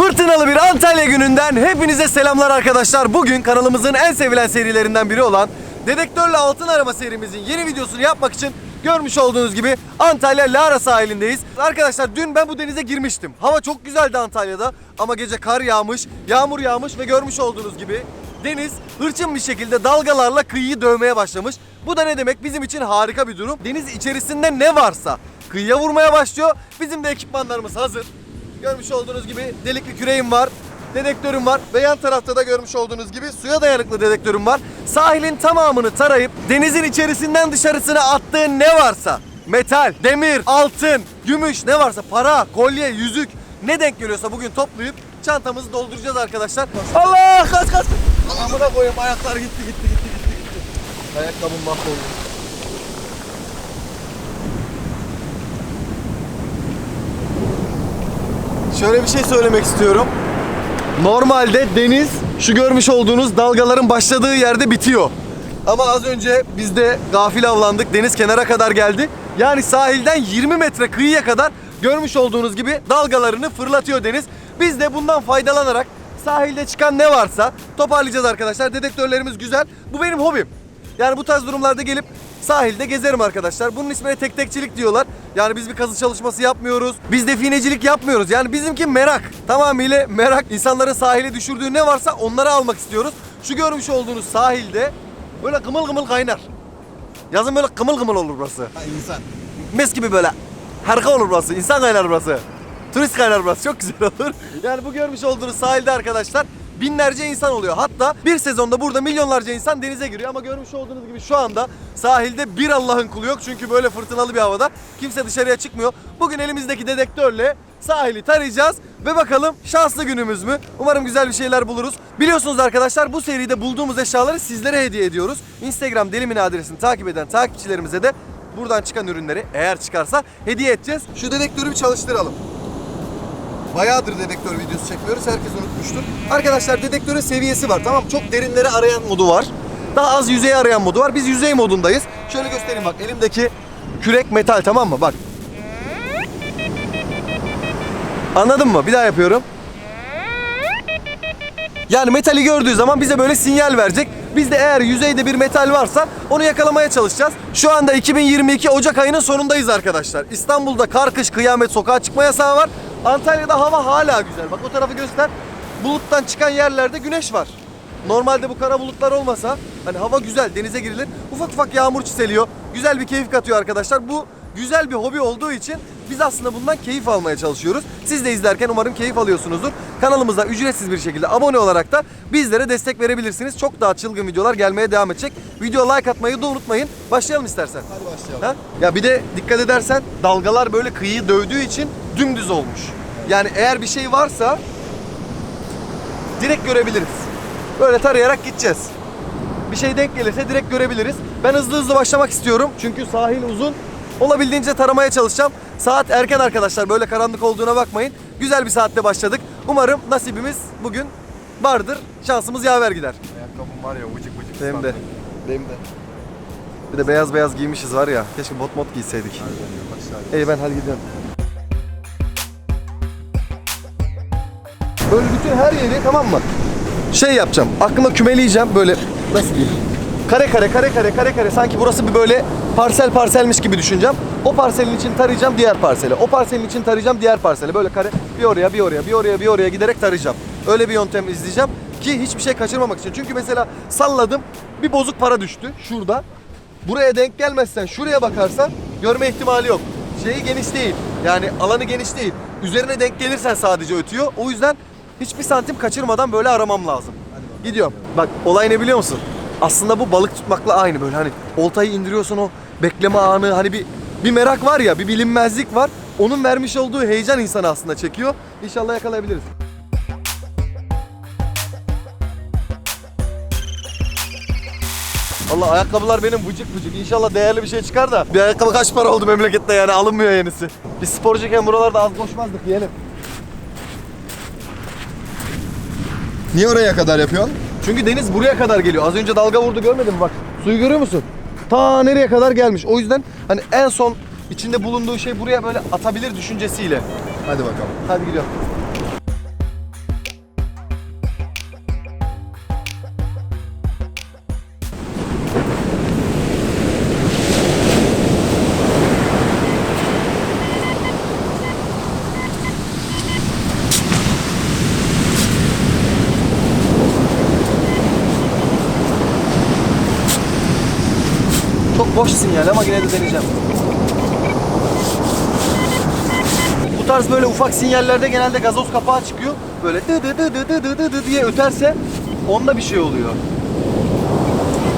Fırtınalı bir Antalya gününden hepinize selamlar arkadaşlar. Bugün kanalımızın en sevilen serilerinden biri olan Dedektörle Altın Arama serimizin yeni videosunu yapmak için görmüş olduğunuz gibi Antalya Lara sahilindeyiz. Arkadaşlar dün ben bu denize girmiştim. Hava çok güzeldi Antalya'da ama gece kar yağmış, yağmur yağmış ve görmüş olduğunuz gibi deniz hırçın bir şekilde dalgalarla kıyıyı dövmeye başlamış. Bu da ne demek? Bizim için harika bir durum. Deniz içerisinde ne varsa kıyıya vurmaya başlıyor. Bizim de ekipmanlarımız hazır. Görmüş olduğunuz gibi delikli küreğim var. Dedektörüm var ve yan tarafta da görmüş olduğunuz gibi suya dayanıklı dedektörüm var. Sahilin tamamını tarayıp denizin içerisinden dışarısına attığı ne varsa metal, demir, altın, gümüş ne varsa para, kolye, yüzük ne denk geliyorsa bugün toplayıp çantamızı dolduracağız arkadaşlar. Allah kaç kaç. Amına koyayım ayaklar gitti gitti gitti gitti gitti. Ayakkabım mahvoldu. Şöyle bir şey söylemek istiyorum. Normalde deniz şu görmüş olduğunuz dalgaların başladığı yerde bitiyor. Ama az önce biz de gafil avlandık. Deniz kenara kadar geldi. Yani sahilden 20 metre kıyıya kadar görmüş olduğunuz gibi dalgalarını fırlatıyor deniz. Biz de bundan faydalanarak sahilde çıkan ne varsa toparlayacağız arkadaşlar. Dedektörlerimiz güzel. Bu benim hobim. Yani bu tarz durumlarda gelip sahilde gezerim arkadaşlar. Bunun ismine tek tekçilik diyorlar. Yani biz bir kazı çalışması yapmıyoruz. Biz definecilik yapmıyoruz. Yani bizimki merak. Tamamıyla merak. İnsanların sahile düşürdüğü ne varsa onları almak istiyoruz. Şu görmüş olduğunuz sahilde böyle kımıl kımıl kaynar. Yazın böyle kımıl kımıl olur burası. Ha, insan. Mis gibi böyle harika olur burası. İnsan kaynar burası. Turist kaynar burası. Çok güzel olur. Yani bu görmüş olduğunuz sahilde arkadaşlar binlerce insan oluyor. Hatta bir sezonda burada milyonlarca insan denize giriyor. Ama görmüş olduğunüz gibi şu anda sahilde bir Allah'ın kulu yok. Çünkü böyle fırtınalı bir havada kimse dışarıya çıkmıyor. Bugün elimizdeki dedektörle sahili tarayacağız ve bakalım şanslı günümüz mü? Umarım güzel bir şeyler buluruz. Biliyorsunuz arkadaşlar bu seride bulduğumuz eşyaları sizlere hediye ediyoruz. Instagram Delimin adresini takip eden takipçilerimize de buradan çıkan ürünleri eğer çıkarsa hediye edeceğiz. Şu dedektörü bir çalıştıralım. Bayağıdır dedektör videosu çekmiyoruz. Herkes unutmuştur. Arkadaşlar dedektörün seviyesi var. Tamam çok derinleri arayan modu var. Daha az yüzeyi arayan modu var. Biz yüzey modundayız. Şöyle göstereyim bak elimdeki kürek metal tamam mı? Bak. Anladın mı? Bir daha yapıyorum. Yani metali gördüğü zaman bize böyle sinyal verecek. Biz de eğer yüzeyde bir metal varsa onu yakalamaya çalışacağız. Şu anda 2022 Ocak ayının sonundayız arkadaşlar. İstanbul'da kar kış kıyamet sokağa çıkma yasağı var. Antalya'da hava hala güzel. Bak o tarafı göster. Buluttan çıkan yerlerde güneş var. Normalde bu kara bulutlar olmasa hani hava güzel denize girilir. Ufak ufak yağmur çiseliyor. Güzel bir keyif katıyor arkadaşlar. Bu güzel bir hobi olduğu için biz aslında bundan keyif almaya çalışıyoruz. Siz de izlerken umarım keyif alıyorsunuzdur. Kanalımıza ücretsiz bir şekilde abone olarak da bizlere destek verebilirsiniz. Çok daha çılgın videolar gelmeye devam edecek. Video like atmayı da unutmayın. Başlayalım istersen. Hadi başlayalım. Ha? Ya bir de dikkat edersen dalgalar böyle kıyıyı dövdüğü için dümdüz olmuş. Yani eğer bir şey varsa direkt görebiliriz. Böyle tarayarak gideceğiz. Bir şey denk gelirse direkt görebiliriz. Ben hızlı hızlı başlamak istiyorum. Çünkü sahil uzun. Olabildiğince taramaya çalışacağım. Saat erken arkadaşlar. Böyle karanlık olduğuna bakmayın. Güzel bir saatte başladık. Umarım nasibimiz bugün vardır. Şansımız yaver gider. Ayakkabım var ya vıcık vıcık. Benim de. Benim de. Bir de beyaz beyaz giymişiz var ya. Keşke bot mod giyseydik. İyi ben hadi gidiyorum. Böyle bütün her yeri tamam mı? Şey yapacağım. Aklıma kümeleyeceğim böyle nasıl diyeyim? Kare kare kare kare kare kare sanki burası bir böyle parsel parselmiş gibi düşüneceğim. O parselin için tarayacağım diğer parsele. O parselin için tarayacağım diğer parsele. Böyle kare bir oraya bir oraya bir oraya bir oraya giderek tarayacağım. Öyle bir yöntem izleyeceğim ki hiçbir şey kaçırmamak için. Çünkü mesela salladım bir bozuk para düştü şurada. Buraya denk gelmezsen şuraya bakarsan görme ihtimali yok. Şeyi geniş değil. Yani alanı geniş değil. Üzerine denk gelirsen sadece ötüyor. O yüzden hiçbir santim kaçırmadan böyle aramam lazım. Gidiyorum. Bak olay ne biliyor musun? Aslında bu balık tutmakla aynı böyle hani oltayı indiriyorsun o bekleme anı hani bir bir merak var ya bir bilinmezlik var. Onun vermiş olduğu heyecan insanı aslında çekiyor. İnşallah yakalayabiliriz. Allah ayakkabılar benim vıcık vıcık. İnşallah değerli bir şey çıkar da. Bir ayakkabı kaç para oldu memlekette yani alınmıyor yenisi. Biz sporcuyken buralarda az koşmazdık yiyelim. Niye oraya kadar yapıyorsun? Çünkü deniz buraya kadar geliyor. Az önce dalga vurdu görmedin mi bak. Suyu görüyor musun? Ta nereye kadar gelmiş. O yüzden hani en son içinde bulunduğu şey buraya böyle atabilir düşüncesiyle. Hadi bakalım. Hadi gidiyorum. Boş sinyal ama yine de deneyeceğim. Bu tarz böyle ufak sinyallerde genelde gazoz kapağı çıkıyor. Böyle dı dı dı dı dı dı dı dı diye öterse onda bir şey oluyor.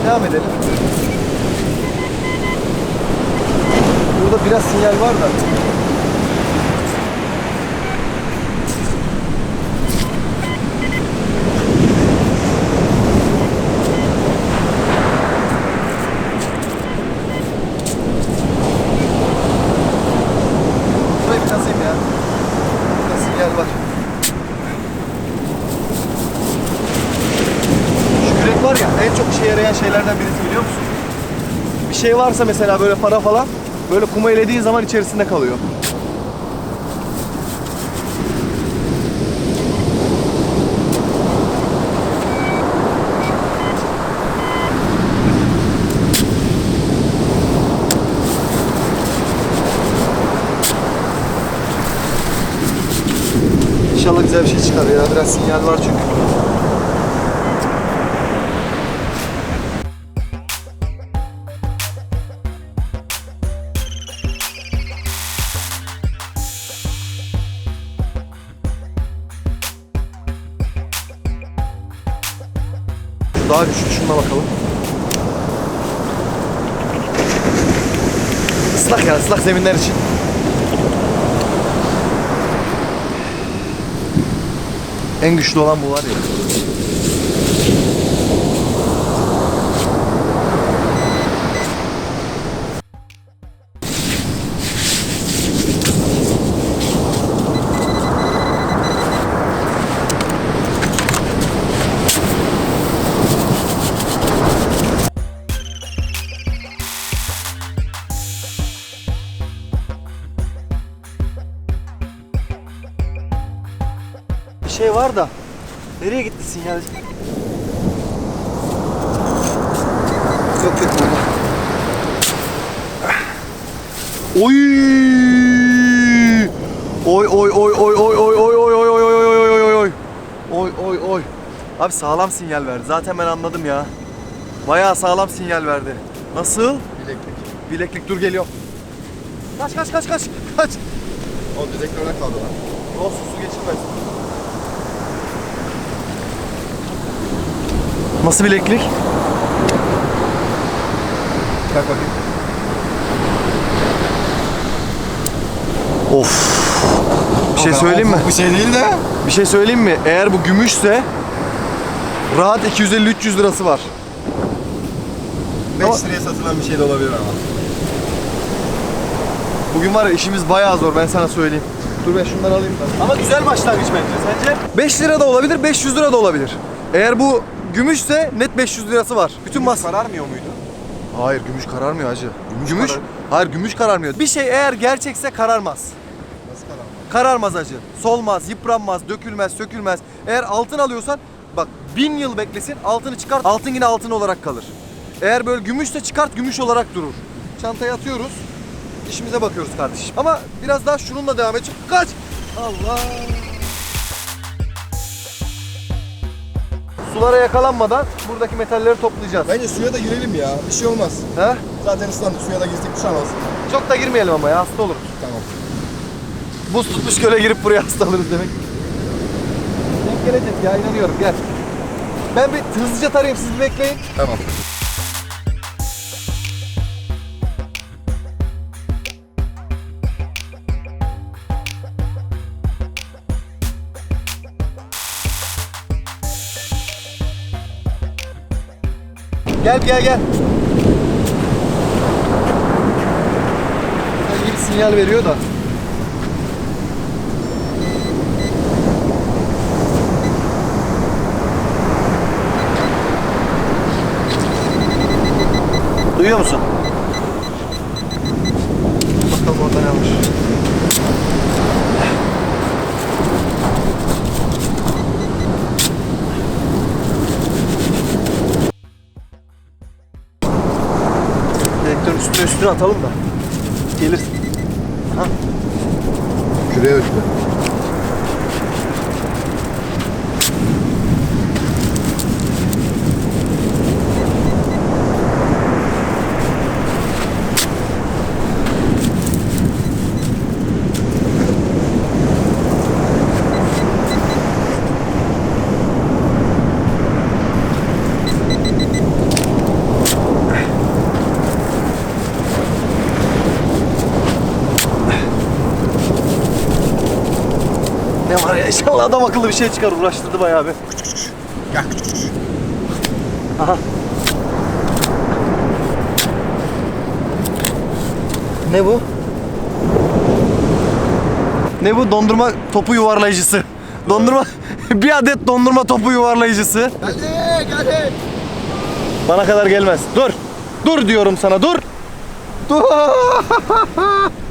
Devam edelim. Burada biraz sinyal var da. Burayı bir kasayım ya. Burada sinyal var. Şu kürek var ya en çok işe yarayan şeylerden birisi biliyor musun? Bir şey varsa mesela böyle para falan böyle kuma elediğin zaman içerisinde kalıyor. İnşallah güzel bir şey çıkar ya. Biraz sinyal var çünkü. Islak zeminler için. En güçlü olan bu var ya. Sinyal? Yok yok burada. Oy! Oy oy oy oy oy oy oy oy oy oy oy oy oy oy oy. Oy oy. Abi sağlam sinyal verdi. Zaten ben anladım ya. Bayağı sağlam sinyal verdi. Nasıl? Bileklik. Bileklik dur geliyor. Kaç kaç kaç kaç. Kaç. O dedektörde kaldı lan. Olsun su geçirmez. Nasıl bileklik? Bak bakayım. Of. Bir şey söyleyeyim mi? Bu şey değil de. Bir şey söyleyeyim mi? Eğer bu gümüşse rahat 250-300 lirası var. 5 Ama- liraya satılan bir şey de olabilir ama. Bugün var ya işimiz bayağı zor ben sana söyleyeyim. Dur ben şunları alayım da. Ama güzel başlangıç bence. Sence? 5 lira da olabilir, 500 lira da olabilir. Eğer bu gümüşse net 500 lirası var. Bütün mas... Kararmıyor muydu? Hayır gümüş kararmıyor hacı. Gümüş karar- Hayır gümüş kararmıyor. Bir şey eğer gerçekse kararmaz. Nasıl kararmıyor? Kararmaz acı. Solmaz, yıpranmaz, dökülmez, sökülmez. Eğer altın alıyorsan bak bin yıl beklesin altını çıkart altın yine altın olarak kalır. Eğer böyle gümüşse çıkart gümüş olarak durur. Çantaya atıyoruz. İşimize bakıyoruz kardeşim. Ama biraz daha şununla devam edeceğim. Kaç! Allah! Sulara yakalanmadan buradaki metalleri toplayacağız. Bence suya da girelim ya. Bir şey olmaz. He? Zaten ıslandık. Suya da girdik bir şey olmaz. Çok da girmeyelim ama ya hasta oluruz. Tamam. Buz tutmuş göle girip buraya hasta alırız demek. Denk gelecek ya inanıyorum gel. Ben bir hızlıca tarayayım siz bir bekleyin. Tamam. Gel gel gel. İyi bir sinyal veriyor da. Duyuyor musun? Direktörün üstüne üstüne atalım da. Gelirsin. Ha. Küreye öttü. Var ya inşallah adam akıllı bir şey çıkar uğraştırdı bayağı bir. Gel. Aha. Ne bu? Ne bu? Dondurma topu yuvarlayıcısı. Dondurma bir adet dondurma topu yuvarlayıcısı. Geldi geldi. Bana kadar gelmez. Dur. Dur diyorum sana. Dur. Dur.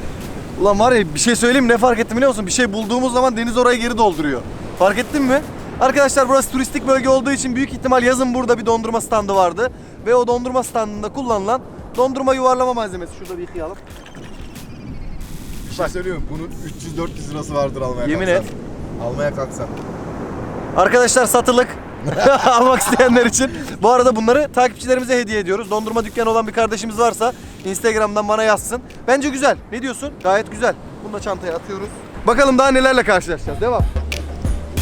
Ulan var ya bir şey söyleyeyim ne fark ettim biliyor musun? Bir şey bulduğumuz zaman deniz orayı geri dolduruyor. Fark ettin mi? Arkadaşlar burası turistik bölge olduğu için büyük ihtimal yazın burada bir dondurma standı vardı. Ve o dondurma standında kullanılan dondurma yuvarlama malzemesi. Şurada bir yıkayalım. Bir şey söylüyorum. Bunun 300-400 lirası vardır almaya Yemin kalksan. et. Almaya kalksan. Arkadaşlar satılık. Almak isteyenler için. Bu arada bunları takipçilerimize hediye ediyoruz. Dondurma dükkanı olan bir kardeşimiz varsa Instagram'dan bana yazsın. Bence güzel. Ne diyorsun? Gayet güzel. Bunu da çantaya atıyoruz. Bakalım daha nelerle karşılaşacağız. Devam.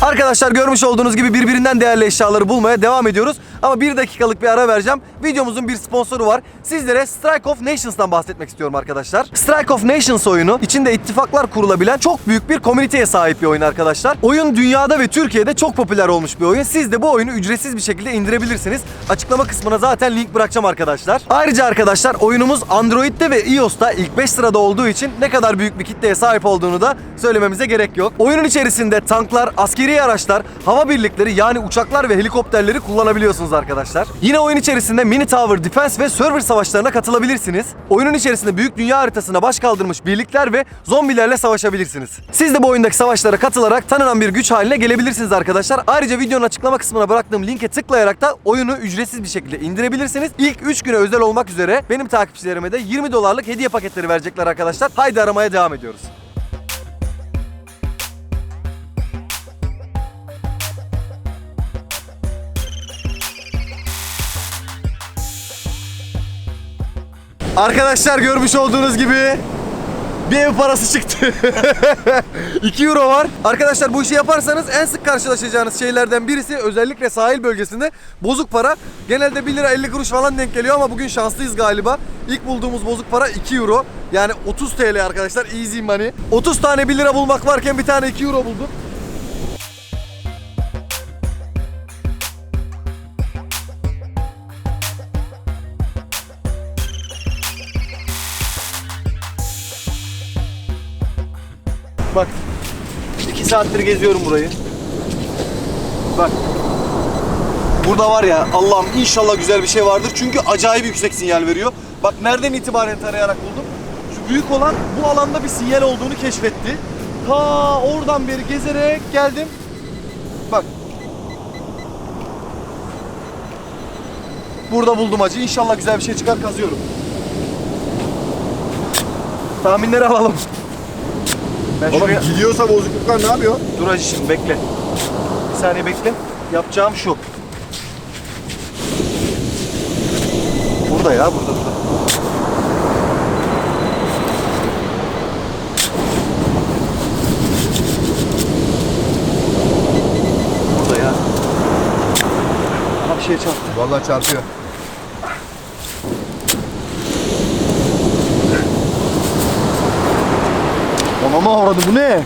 Arkadaşlar görmüş olduğunuz gibi birbirinden değerli eşyaları bulmaya devam ediyoruz. Ama bir dakikalık bir ara vereceğim. Videomuzun bir sponsoru var. Sizlere Strike of Nations'tan bahsetmek istiyorum arkadaşlar. Strike of Nations oyunu içinde ittifaklar kurulabilen çok büyük bir komüniteye sahip bir oyun arkadaşlar. Oyun dünyada ve Türkiye'de çok popüler olmuş bir oyun. Siz de bu oyunu ücretsiz bir şekilde indirebilirsiniz. Açıklama kısmına zaten link bırakacağım arkadaşlar. Ayrıca arkadaşlar oyunumuz Android'de ve iOS'ta ilk 5 sırada olduğu için ne kadar büyük bir kitleye sahip olduğunu da söylememize gerek yok. Oyunun içerisinde tanklar, askeri araçlar, hava birlikleri yani uçaklar ve helikopterleri kullanabiliyorsunuz arkadaşlar. Yine oyun içerisinde mini tower, defense ve server savaşlarına katılabilirsiniz. Oyunun içerisinde büyük dünya haritasına baş kaldırmış birlikler ve zombilerle savaşabilirsiniz. Siz de bu oyundaki savaşlara katılarak tanınan bir güç haline gelebilirsiniz arkadaşlar. Ayrıca videonun açıklama kısmına bıraktığım linke tıklayarak da oyunu ücretsiz bir şekilde indirebilirsiniz. İlk 3 güne özel olmak üzere benim takipçilerime de 20 dolarlık hediye paketleri verecekler arkadaşlar. Haydi aramaya devam ediyoruz. Arkadaşlar görmüş olduğunuz gibi bir ev parası çıktı. 2 euro var. Arkadaşlar bu işi yaparsanız en sık karşılaşacağınız şeylerden birisi özellikle sahil bölgesinde bozuk para. Genelde 1 lira 50 kuruş falan denk geliyor ama bugün şanslıyız galiba. İlk bulduğumuz bozuk para 2 euro. Yani 30 TL arkadaşlar easy money. 30 tane 1 lira bulmak varken bir tane 2 euro bulduk. Bak. 2 saattir geziyorum burayı. Bak. Burada var ya Allah'ım inşallah güzel bir şey vardır. Çünkü acayip yüksek sinyal veriyor. Bak nereden itibaren tarayarak buldum. Şu büyük olan bu alanda bir sinyal olduğunu keşfetti. Ta oradan beri gezerek geldim. Bak. Burada buldum acı. İnşallah güzel bir şey çıkar kazıyorum. Tahminleri alalım. Ben Oğlum şuraya... gidiyorsa bozukluklar ne yapıyor? Dur hacı şimdi bekle. Bir saniye bekle. Yapacağım şu. Burada ya burada burada. Burada ya. Aha bir şey çarptı. Vallahi çarpıyor. Anama avradı bu ne?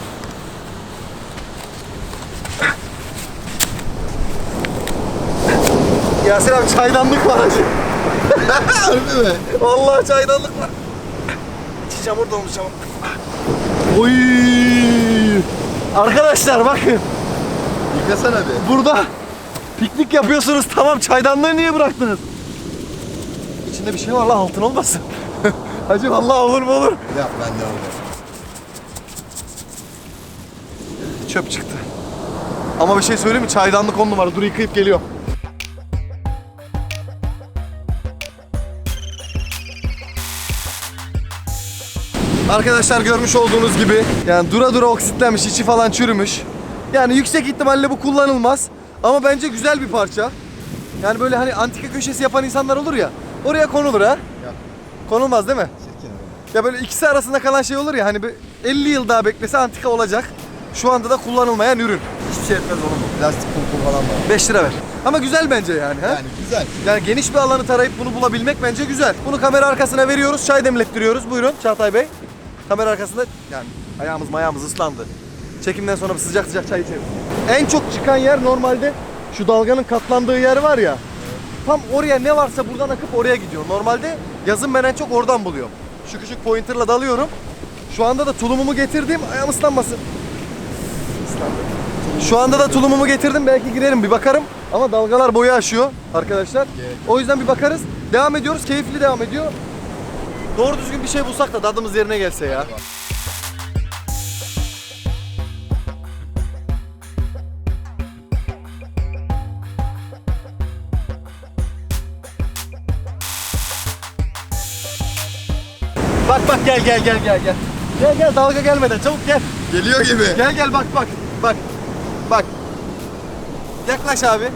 Yasir abi çaydanlık var hacı. Harbi mi? Vallahi çaydanlık var. İçi çamur dolmuş ama. Oy! Arkadaşlar bakın Yıkasana bir. burada piknik yapıyorsunuz tamam çaydanlığı niye bıraktınız? İçinde bir şey var lan altın olmasın. Hacı vallahi olur mu olur. Yap ben de oldu. Çöp çıktı. Ama bir şey söyleyeyim mi? Çaydanlık on numara. Dur yıkayıp geliyor. Arkadaşlar görmüş olduğunuz gibi yani dura dura oksitlenmiş, içi falan çürümüş. Yani yüksek ihtimalle bu kullanılmaz. Ama bence güzel bir parça. Yani böyle hani antika köşesi yapan insanlar olur ya. Oraya konulur ha. Konulmaz değil mi? Ya böyle ikisi arasında kalan şey olur ya hani bir 50 yıl daha beklese antika olacak. Şu anda da kullanılmayan ürün. Hiçbir şey etmez oğlum. Plastik pul falan var. 5 lira ver. Ama güzel bence yani. Ha? Yani güzel. Yani geniş bir alanı tarayıp bunu bulabilmek bence güzel. Bunu kamera arkasına veriyoruz, çay demlettiriyoruz. Buyurun Çağatay Bey. Kamera arkasında yani ayağımız mayağımız ıslandı. Çekimden sonra bir sıcak sıcak çay içelim. En çok çıkan yer normalde şu dalganın katlandığı yer var ya. Tam oraya ne varsa buradan akıp oraya gidiyor. Normalde yazın ben en çok oradan buluyorum. Şu küçük pointerla dalıyorum. Şu anda da tulumumu getirdim. Ayağım ıslanmasın. Şu anda da tulumumu getirdim. Belki girerim bir bakarım. Ama dalgalar boyu aşıyor arkadaşlar. O yüzden bir bakarız. Devam ediyoruz. Keyifli devam ediyor. Doğru düzgün bir şey bulsak da tadımız yerine gelse ya. Bak bak gel gel gel gel gel. Gel gel dalga gelmeden çabuk gel. Geliyor gibi. Gel gel. Bak. Bak. Yaklaş abi.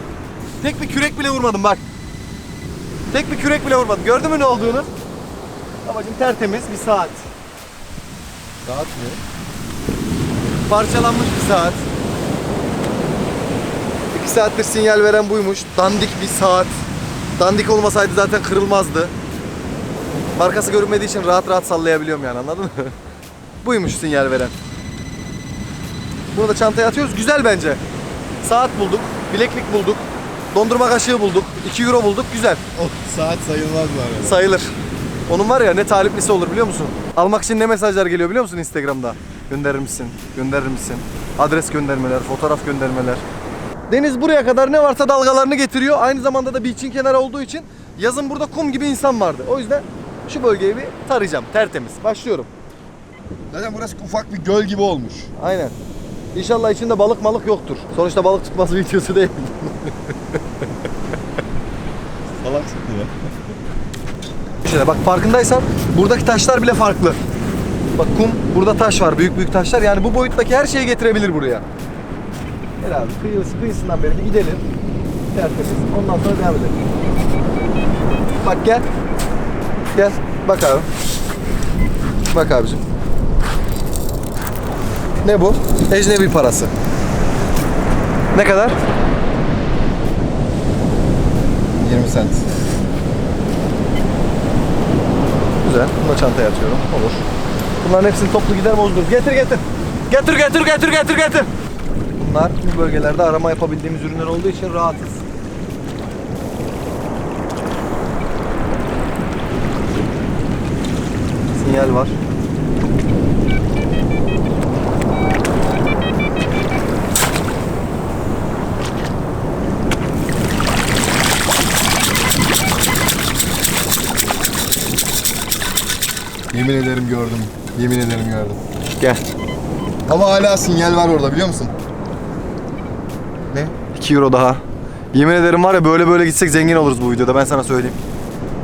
Tek bir kürek bile vurmadım bak. Tek bir kürek bile vurmadım. Gördün mü ne olduğunu? Babacım tertemiz bir saat. Saat mi? Parçalanmış bir saat. İki saattir sinyal veren buymuş. Dandik bir saat. Dandik olmasaydı zaten kırılmazdı. Markası görünmediği için rahat rahat sallayabiliyorum yani anladın mı? buymuş sinyal veren. Bunu da çantaya atıyoruz. Güzel bence. Saat bulduk. Bileklik bulduk. Dondurma kaşığı bulduk. 2 euro bulduk. Güzel. O saat sayılmaz bu arada. Sayılır. Onun var ya ne taliplisi olur biliyor musun? Almak için ne mesajlar geliyor biliyor musun Instagram'da? Gönderir misin? Gönderir misin? Adres göndermeler, fotoğraf göndermeler. Deniz buraya kadar ne varsa dalgalarını getiriyor. Aynı zamanda da beach'in kenarı olduğu için yazın burada kum gibi insan vardı. O yüzden şu bölgeyi bir tarayacağım. Tertemiz. Başlıyorum. Zaten burası ufak bir göl gibi olmuş. Aynen. İnşallah içinde balık malık yoktur. Sonuçta balık tutması videosu değil. Salaksın ya. Şöyle bak farkındaysan buradaki taşlar bile farklı. Bak kum, burada taş var, büyük büyük taşlar. Yani bu boyuttaki her şeyi getirebilir buraya. Gel abi kıyısı, kıyısından beri bir gidelim. Tertemiz. Ondan sonra devam edelim. Bak gel. Gel. Bak abi. Bak abicim. Ne bu? Ecnebi parası. Ne kadar? 20 cent. Güzel. Bunu da çantaya atıyorum. Olur. Bunların hepsini toplu gider bozdururuz. Getir getir. Getir getir getir getir getir. Bunlar bu bölgelerde arama yapabildiğimiz ürünler olduğu için rahatız. Sinyal var. Yemin ederim gördüm. Yemin ederim gördüm. Gel. Ama hala sinyal var orada biliyor musun? Ne? 2 euro daha. Yemin ederim var ya böyle böyle gitsek zengin oluruz bu videoda ben sana söyleyeyim.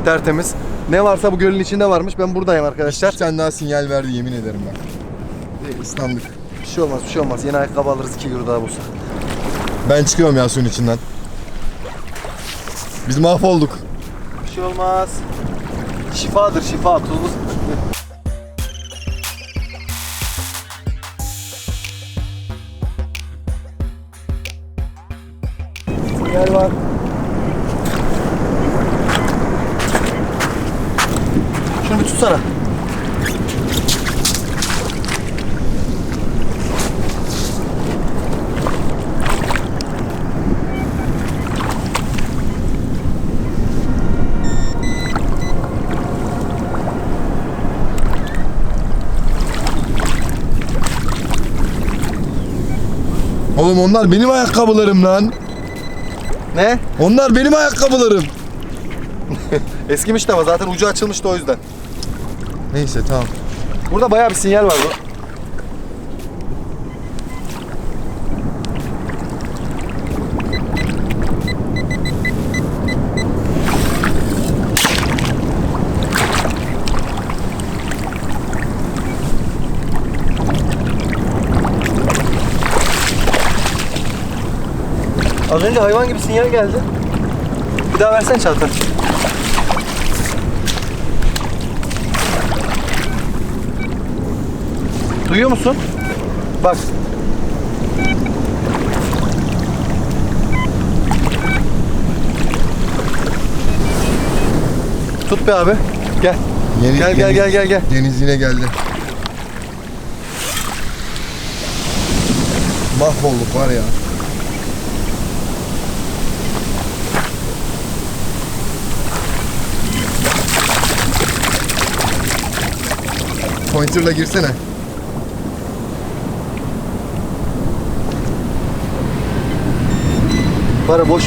Tertemiz. Ne varsa bu gölün içinde varmış. Ben buradayım arkadaşlar. Bir tane daha sinyal verdi yemin ederim bak. Ve ıslandık. Bir şey olmaz, bir şey olmaz. Yeni ayakkabı alırız 2 euro daha bulsak. Ben çıkıyorum ya suyun içinden. Biz mahvolduk. Bir şey olmaz. Şifadır şifa, tuzlu. Oğlum onlar benim ayakkabılarım lan. Ne? Onlar benim ayakkabılarım. Eskimişti ama zaten ucu açılmıştı o yüzden. Neyse tamam. Burada bayağı bir sinyal var bu. Az önce hayvan gibi sinyal geldi. Bir daha versene Çağatay. Duyuyor musun? Bak. Tut be abi. Gel. Yeni, Gel, gel, gel, gel, gel. Deniz yine geldi. Mahvolduk var ya. Pointer'la girsene. Para boş.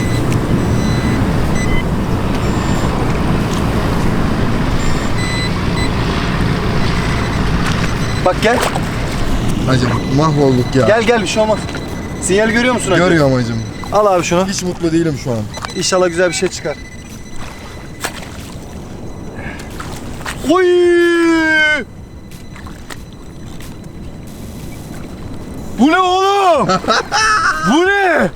Bak gel. Hacım mahvolduk ya. Gel gel bir şey olmaz. Sinyal görüyor musun? Hacı? Görüyorum hacım. Al abi şunu. Hiç mutlu değilim şu an. İnşallah güzel bir şey çıkar. Oy! Bu ne oğlum? Bu ne?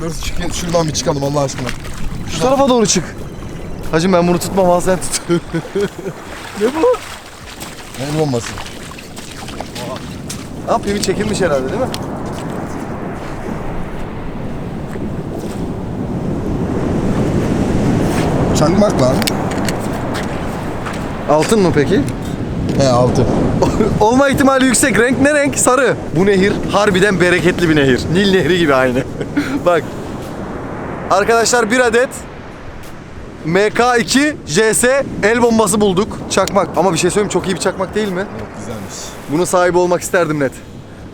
Dur çıkın, şuradan bir çıkalım Allah aşkına. Şu tarafa doğru çık. Hacım ben bunu tutmam al sen tut. ne bu? El bombası. Ha pimi çekilmiş herhalde değil mi? Çakmak lan. Altın mı peki? He altı. Olma ihtimali yüksek. Renk ne renk? Sarı. Bu nehir harbiden bereketli bir nehir. Nil nehri gibi aynı. Bak. Arkadaşlar bir adet MK2 JS el bombası bulduk. Çakmak. Ama bir şey söyleyeyim çok iyi bir çakmak değil mi? Evet güzelmiş. Bunun sahibi olmak isterdim net.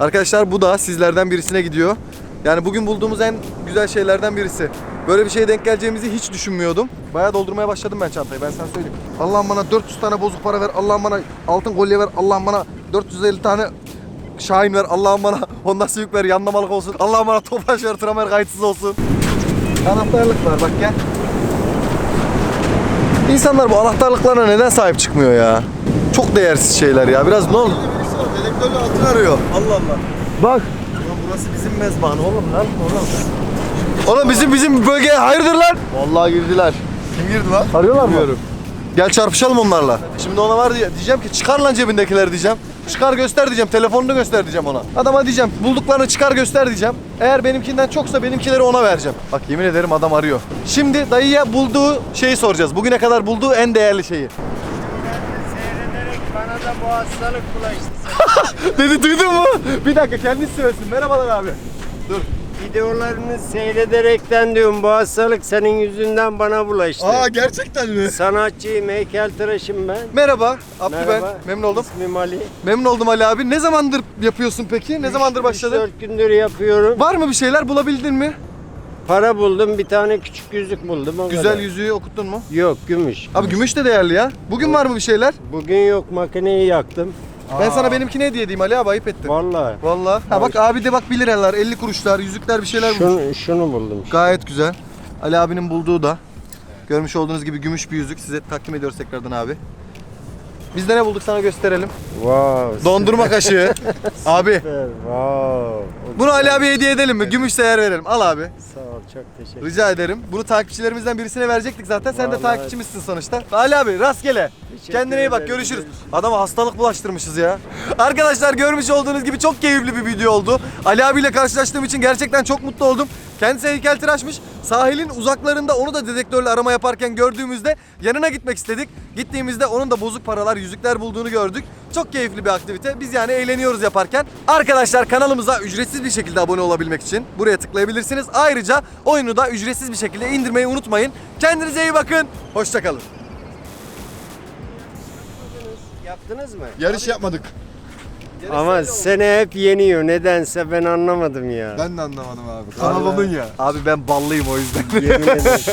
Arkadaşlar bu da sizlerden birisine gidiyor. Yani bugün bulduğumuz en güzel şeylerden birisi. Böyle bir şeye denk geleceğimizi hiç düşünmüyordum. Bayağı doldurmaya başladım ben çantayı ben sana söyleyeyim. Allah'ım bana 400 tane bozuk para ver. Allah'ım bana altın kolye ver. Allah'ım bana 450 tane Şahin ver. Allah'ım bana Honda Civic ver. Yanlamalık olsun. Allah'ım bana Tofaş ver. Tramer kayıtsız olsun. Anahtarlık var bak gel. İnsanlar bu anahtarlıklarına neden sahip çıkmıyor ya? Çok değersiz şeyler ya. Biraz ne oldu? Dedektörle altın arıyor. Allah Allah. Bak. burası bizim mezban oğlum lan. Oğlum. Oğlum bizim bizim bölgeye hayırdır lan? Vallahi girdiler. Kim girdi lan? Arıyorlar mı? Gel çarpışalım onlarla. Şimdi ona var diye diyeceğim ki çıkar lan cebindekileri diyeceğim. Çıkar göster diyeceğim. Telefonunu göster diyeceğim ona. Adama diyeceğim bulduklarını çıkar göster diyeceğim. Eğer benimkinden çoksa benimkileri ona vereceğim. Bak yemin ederim adam arıyor. Şimdi dayıya bulduğu şeyi soracağız. Bugüne kadar bulduğu en değerli şeyi. Seyrederek bana da bu hastalık bulaştı. Dedi duydun mu? Bir dakika kendisi söylesin. Merhabalar abi. Dur. Videolarını seyrederekten diyorum bu hastalık senin yüzünden bana bulaştı. Aa gerçekten mi? Sanatçıyım, heykeltıraşım ben. Merhaba. Abdü Merhaba. ben. Memnun oldum. İsmim Ali. Memnun oldum Ali abi. Ne zamandır yapıyorsun peki? Ne zamandır başladın? 4 gündür yapıyorum. Var mı bir şeyler bulabildin mi? Para buldum, bir tane küçük yüzük buldum. O Güzel kadar. yüzüğü okuttun mu? Yok, gümüş. Abi gümüş de değerli ya. Bugün var mı bir şeyler? Bugün yok, makineyi yaktım. Ben sana benimkini hediye edeyim Ali abi ayıp ettin. Vallahi. Vallahi. Ha bak abi de bak 1 liralar, 50 kuruşlar, yüzükler bir şeyler bulmuş. Şunu, şunu buldum. Gayet güzel. Ali abinin bulduğu da. Görmüş olduğunuz gibi gümüş bir yüzük. Size takdim ediyoruz tekrardan abi. Biz de ne bulduk sana gösterelim. Wow. Dondurma kaşığı. abi. süper, Wow. Bunu Ali abiye hediye edelim mi? Gümüş değer verelim. Al abi. Sağ ol, çok teşekkür Rica ederim. Bunu takipçilerimizden birisine verecektik zaten. Sen de Vallahi. takipçimizsin sonuçta. Ali abi rastgele. Teşekkür Kendine iyi bak. ederim. Görüşürüz. Görüşürüz. Adama hastalık bulaştırmışız ya. Arkadaşlar görmüş olduğunuz gibi çok keyifli bir video oldu. Ali abiyle karşılaştığım için gerçekten çok mutlu oldum. Kendisi heykeltıraşmış. Sahilin uzaklarında onu da dedektörle arama yaparken gördüğümüzde yanına gitmek istedik. Gittiğimizde onun da bozuk paralar, yüzükler bulduğunu gördük. Çok keyifli bir aktivite. Biz yani eğleniyoruz yaparken. Arkadaşlar kanalımıza ücretsiz bir şekilde abone olabilmek için buraya tıklayabilirsiniz. Ayrıca oyunu da ücretsiz bir şekilde indirmeyi unutmayın. Kendinize iyi bakın. Hoşçakalın. Yaptınız mı? Yarış yapmadık. Ama seni hep yeniyor. Nedense ben anlamadım ya. Ben de anlamadım abi. Kanalımın ya. Abi ben ballıyım o yüzden. Yemin ederim.